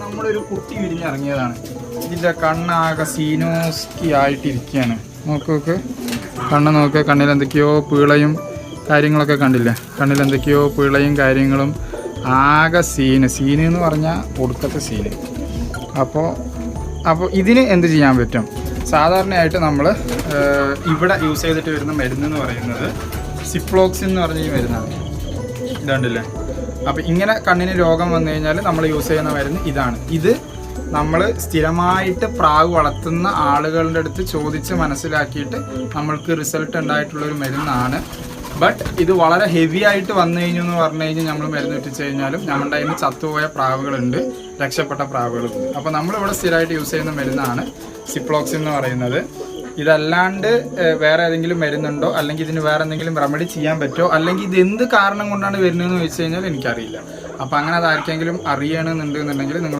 നമ്മളൊരു കുട്ടി വിരിഞ്ഞിറങ്ങിയതാണ്. ഇതിന്റെ കണ്ണാകെ സീനോസ്കി ആയിട്ടിരിക്കുകയാണ് നോക്ക് നോക്ക്. കണ്ണ് നോക്ക്. കണ്ണിൽ എന്തൊക്കെയോ പീളയും കാര്യങ്ങളൊക്കെ കണ്ടില്ലേ? കണ്ണിൽ എന്തൊക്കെയോ പീളയും കാര്യങ്ങളും ആകെ സീന്. സീന് എന്ന് പറഞ്ഞാൽ ഒടുക്കത്തെ സീന്. അപ്പോൾ അപ്പോൾ ഇതിന് എന്ത് ചെയ്യാൻ പറ്റും? സാധാരണയായിട്ട് നമ്മൾ ഇവിടെ യൂസ് ചെയ്തിട്ട് വരുന്ന മരുന്ന് എന്ന് പറയുന്നത് സിപ്ലോക്സിൻ എന്ന് പറഞ്ഞ ഈ മരുന്നാണ്. ഇതുണ്ടല്ലേ? അപ്പോൾ ഇങ്ങനെ കണ്ണിന് രോഗം വന്നു കഴിഞ്ഞാൽ നമ്മൾ യൂസ് ചെയ്യുന്ന മരുന്ന് ഇതാണ്. ഇത് നമ്മൾ സ്ഥിരമായിട്ട് പ്രാവ് വളർത്തുന്ന ആളുകളുടെ അടുത്ത് ചോദിച്ച് മനസ്സിലാക്കിയിട്ട് നമ്മൾക്ക് റിസൾട്ട് ഉണ്ടായിട്ടുള്ള ഒരു മരുന്നാണ്. ബട്ട് ഇത് വളരെ ഹെവി ആയിട്ട് വന്നു കഴിഞ്ഞു എന്ന് പറഞ്ഞു കഴിഞ്ഞാൽ നമ്മൾ മരുന്ന് ഇട്ടിച്ച് കഴിഞ്ഞാലും നമ്മുടെ കയ്യിൽ ചത്തുപോയ പ്രാവുകളുണ്ട് രക്ഷപ്പെട്ട പ്രാവുകളുണ്ട്. അപ്പോൾ നമ്മളിവിടെ സ്ഥിരമായിട്ട് യൂസ് ചെയ്യുന്ന മരുന്നാണ് സിപ്ലോക്സിൻ എന്ന് പറയുന്നത്. ഇതല്ലാണ്ട് വേറെ ഏതെങ്കിലും വരുന്നുണ്ടോ? അല്ലെങ്കിൽ ഇതിന് വേറെ എന്തെങ്കിലും റെമഡി ചെയ്യാൻ പറ്റുമോ? അല്ലെങ്കിൽ ഇത് എന്ത് കാരണം കൊണ്ടാണ് വരുന്നതെന്ന് വെച്ച് കഴിഞ്ഞാൽ എനിക്കറിയില്ല. അപ്പോൾ അങ്ങനെ അത് ആർക്കെങ്കിലും അറിയണമെന്നുണ്ടെന്നുണ്ടെങ്കിൽ നിങ്ങൾ